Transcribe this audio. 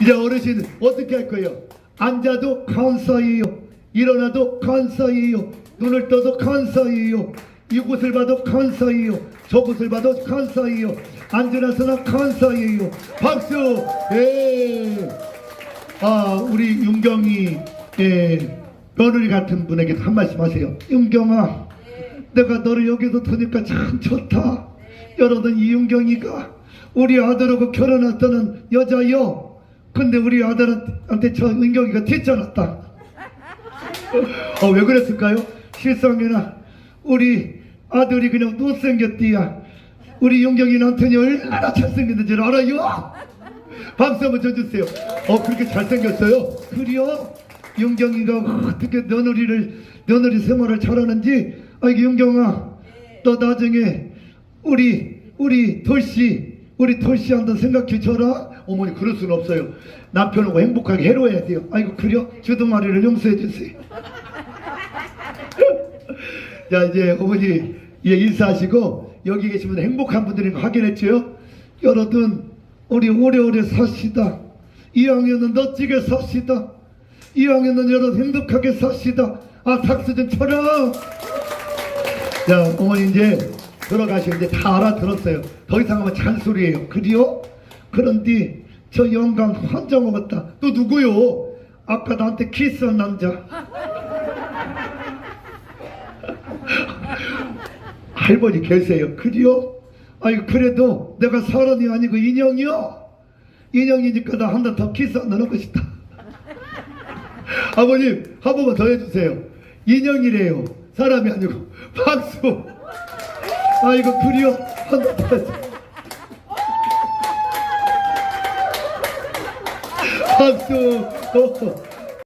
이제 어르신 어떻게 할 거예요? 앉아도 감사해요. 일어나도 감사해요. 눈을 떠도 감사해요. 이곳을 봐도 감사해요. 저곳을 봐도 감사해요. 앉으나서나 감사해요. 박수! 예. 아, 우리 윤경이 예, 며느리 같은 분에게 한 말씀 하세요. 윤경아, 내가 너를 여기서 보니까 참 좋다. 여러분 이 윤경이가 우리 아들하고 결혼했다는 여자요. 근데 우리 아들한테 저 윤경이가 뒤쳐놨다. 어, 왜 그랬을까요? 실상에나 우리 아들이 그냥 못생겼디야. 우리 윤경이 남편이 얼마나 잘생겼는지 알아요? 박수 한번 쳐주세요. 어, 그렇게 잘생겼어요? 그래요? 윤경이가 어떻게 며느리를, 며느리 생활을 잘하는지, 아, 이게 윤경아, 너 나중에 우리, 우리 돌씨, 우리 돌씨 한번 생각해 줘라. 어머니, 그럴 수는 없어요. 남편하고 행복하게 해로해야 돼요. 아이고, 그래요? 주둥아리를 용서해 주세요. 자, 이제 어머니, 예, 인사하시고, 여기 계시면 행복한 분들인 거 확인했죠? 여러분, 우리 오래오래 삽시다. 이왕에는 멋지게 삽시다. 이왕에는 여러분 행복하게 삽시다. 아, 박수 좀 쳐라. 자, 어머니 이제 들어가시는데 다 알아들었어요. 더 이상 하면 잔소리예요. 그래요? 그런데 저 영감 환장 먹었다. 또 누구요? 아까 나한테 키스한 남자. 할머니 계세요. 그래요? 아이 그래도 내가 사람이 아니고 인형이요. 인형이니까 나한번더 키스 안 하는 것이다. 아버님 한 번만 더 해주세요. 인형이래요. 사람이 아니고 박수. 아이고 그래요. 한번 더. 해주세요. 박수. 어.